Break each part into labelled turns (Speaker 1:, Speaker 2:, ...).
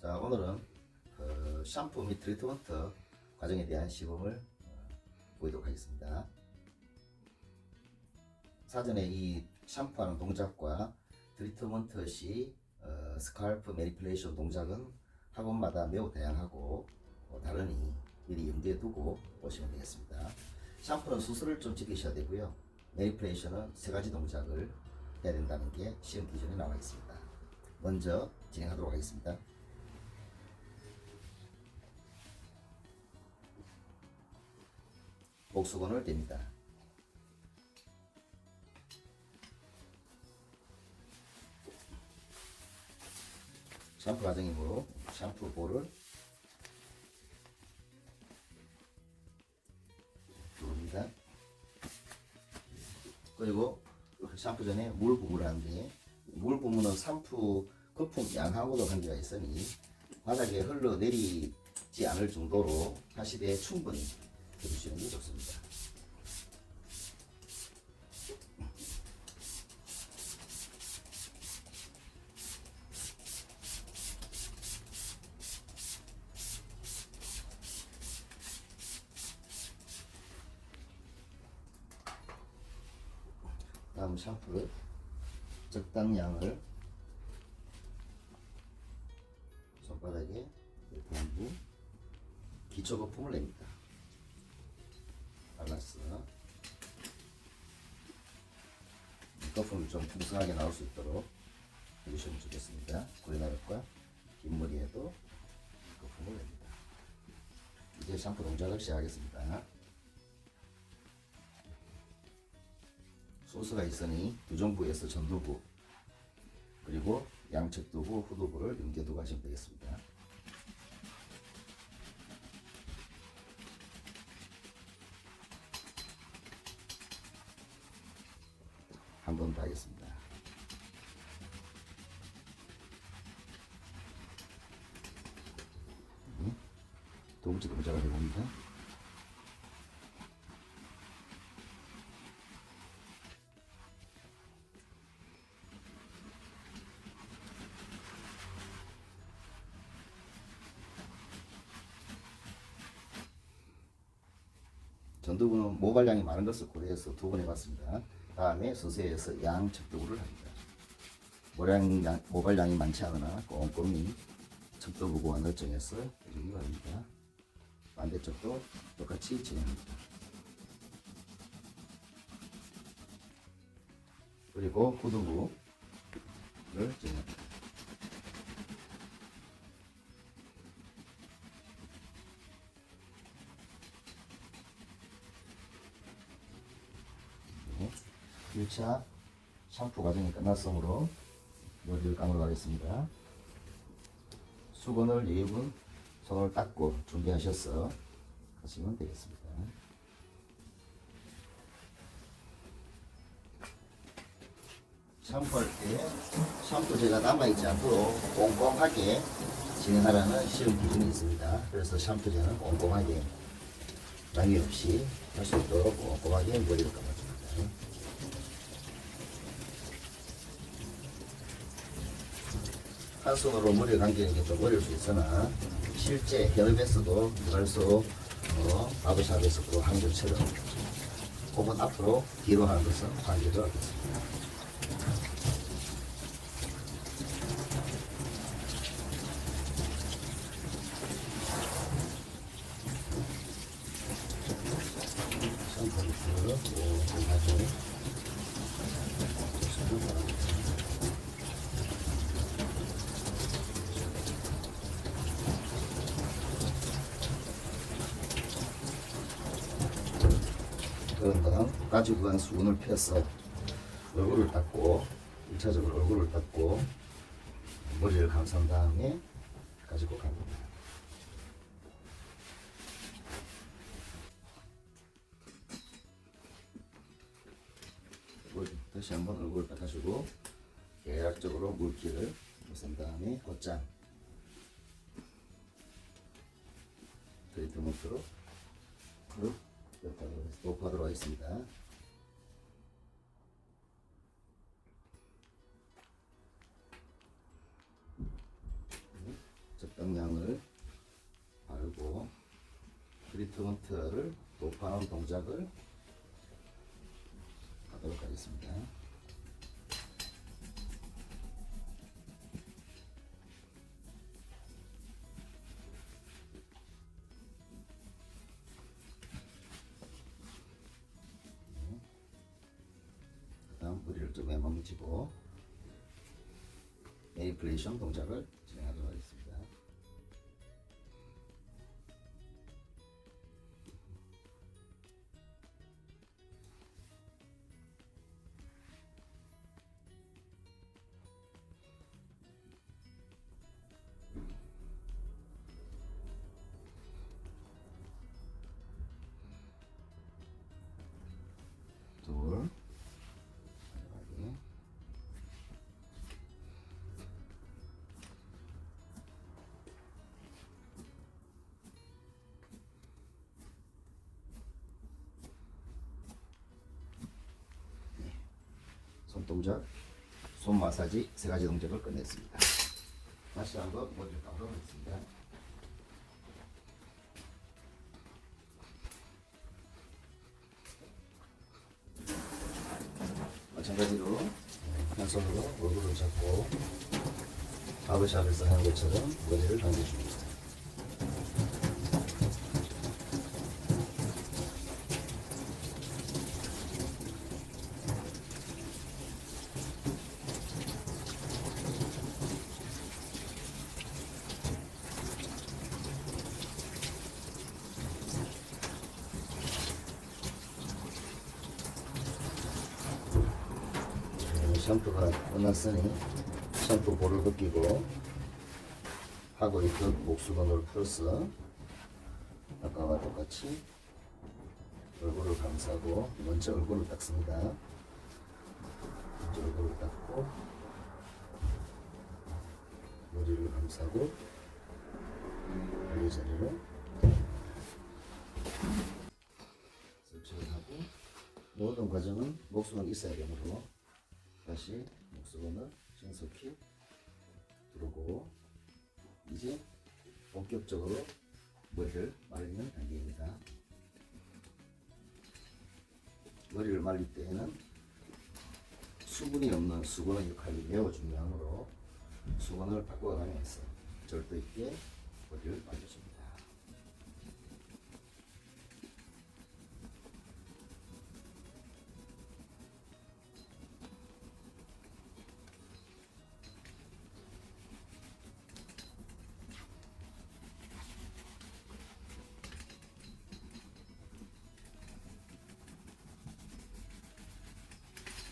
Speaker 1: 자 오늘은 그 샴푸 및 트리트먼트 과정에 대한 시범을 어, 보이도록 하겠습니다. 사전에 이 샴푸하는 동작과 트리트먼트 시 어, 스칼프 매니플레이션 동작은 학원마다 매우 다양하고 어, 다르니 미리 염두에 두고 보시면 되겠습니다. 샴푸는 수술을 좀 지키셔야 되고요. 매니플레이션은 세 가지 동작을 해야 된다는 게 시험 기준에 나와 있습니다. 먼저 진행하도록 하겠습니다. 복수건을 댑니다. 샴푸 과정이므로 샴푸 볼을 누릅니다. 그리고 샴푸 전에 물 부음을 하는데 물 부음은 샴푸 거품 양하고도 관계가 있으니 바닥에 흘러내리지 않을 정도로 하시되 충분히 해주시는 게 좋습니다. 다음 샴푸를 적당량을 손바닥에 본부 기초 거품을 냅니다. 발랐어. 거품이 좀 풍성하게 나올 수 있도록 해주시면 좋겠습니다. 고리나룻과 긴 머리에도 거품을 냅니다. 이제 샴푸 동작을 시작하겠습니다. 소스가 있으니 두정부에서 전두부 그리고 양측 두부, 후두부를 연계 두고 하시면 되겠습니다. 한번더 하겠습니다. 음, 두 번째 동작을 해봅니다. 전두부는 모발량이 많은 것을 고려해서 두 번 해봤습니다. 다음에 서서히해서 양측두부를 합니다. 모량, 양, 모발량이 많지 않으나 꼼꼼히 척두부 구간을 정해서 해주기 바랍니다. 반대쪽도 똑같이 진행합니다. 그리고 후두부를 정합니다. 1차 샴푸 과정이 끝났으므로 머리를 감으러 가겠습니다. 수건을 2분 손을 닦고 준비하셔서 하시면 되겠습니다. 샴푸할 때 샴푸제가 남아있지 않도록 꼼꼼하게 진행하라는 시험 기준이 있습니다. 그래서 샴푸제는 꼼꼼하게 낭비 없이 할 수 있도록 꼼꼼하게 머리를 감아줍니다. 한 손으로 머리를 감기는 게 좀 어려울 수 있으나 실제 헬벳에서도 이발소 어, 바버샵에서도 하는 것처럼 혹은 앞으로 뒤로 하는 것은 관계도 하겠습니다. 샴푸를 뭐 가지고 손을 바랍니다. 그런 다음 가지고 간 수건을 펴서 얼굴을 닦고 1차적으로 얼굴을 닦고 머리를 감싼 다음에 가지고 갑니다. 물, 다시 한번 얼굴을 닦아주고 대략적으로 물기를 무슨 다음에 곧장 트리트먼트로 녹화하도록 하겠습니다. 적당량을 바르고 트리트먼트를 도파하는 동작을 하도록 하겠습니다. 좀 매망지고 매니플레이션 동작을 손 동작, 손 마사지 세 가지 동작을 끝냈습니다. 다시 한번 머리를 감도록 하겠습니다. 마찬가지로 한 손으로 얼굴을 잡고 바브샵에서 하는 것처럼 머리를 당겨줍니다. 음, 샴푸가 끝났으니 샴푸 볼을 벗기고 하고 있던 목수건을 풀어서 아까와 똑같이 얼굴을 감싸고 먼저 얼굴을 닦습니다. 먼저 얼굴을 닦고 머리를 감싸고 머리 자리로 설치를 하고 모든 과정은 목수건이 있어야 되므로 다시 목수건을 신속히 두르고 이제 본격적으로 머리를 말리는 단계입니다. 머리를 말릴 때에는 수분이 없는 수건의 역할이 매우 중요하므로 수건을 바꿔가면서 절도 있게 머리를 말려줍니다.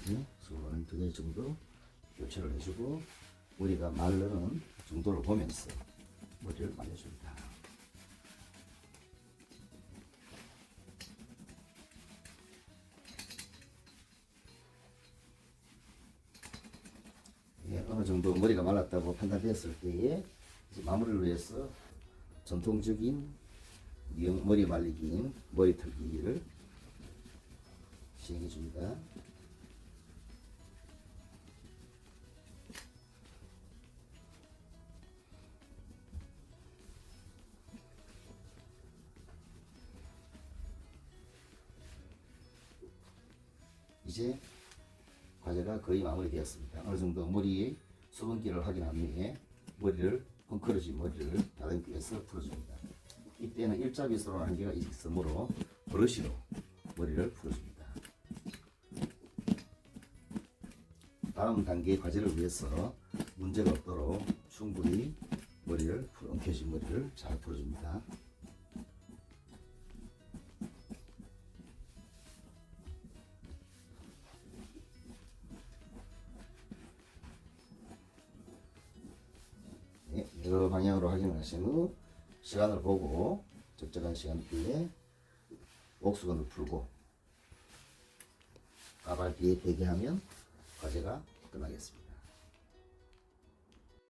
Speaker 1: 네, 수건을 두개 정도 교체를 해주고 머리가 마르는 정도를 보면서 머리를 말려줍니다. 예, 어느 정도 머리가 말랐다고 판단되었을 때에 마무리를 위해서 전통적인 머리 말리기인 머리 털기를 시행해 줍니다. 이제 과제가 거의 마무리되었습니다. 어느 정도 머리에 수분기를 확인한 후에 머리를 헝클어진 머리를 다른 귀에서 풀어줍니다. 이때는 일자비스로 한개가 있으므로 브러쉬로 머리를 풀어줍니다. 다음 단계 과제를 위해서 문제가 없도록 충분히 머리를 풀- 엉켜진 머리를 잘 풀어줍니다. 여러 방향으로 확인을 하신 후 시간을 보고 적절한 시간대에 옥수건을 풀고 가발 뒤에 대기하면 과제가 끝나겠습니다.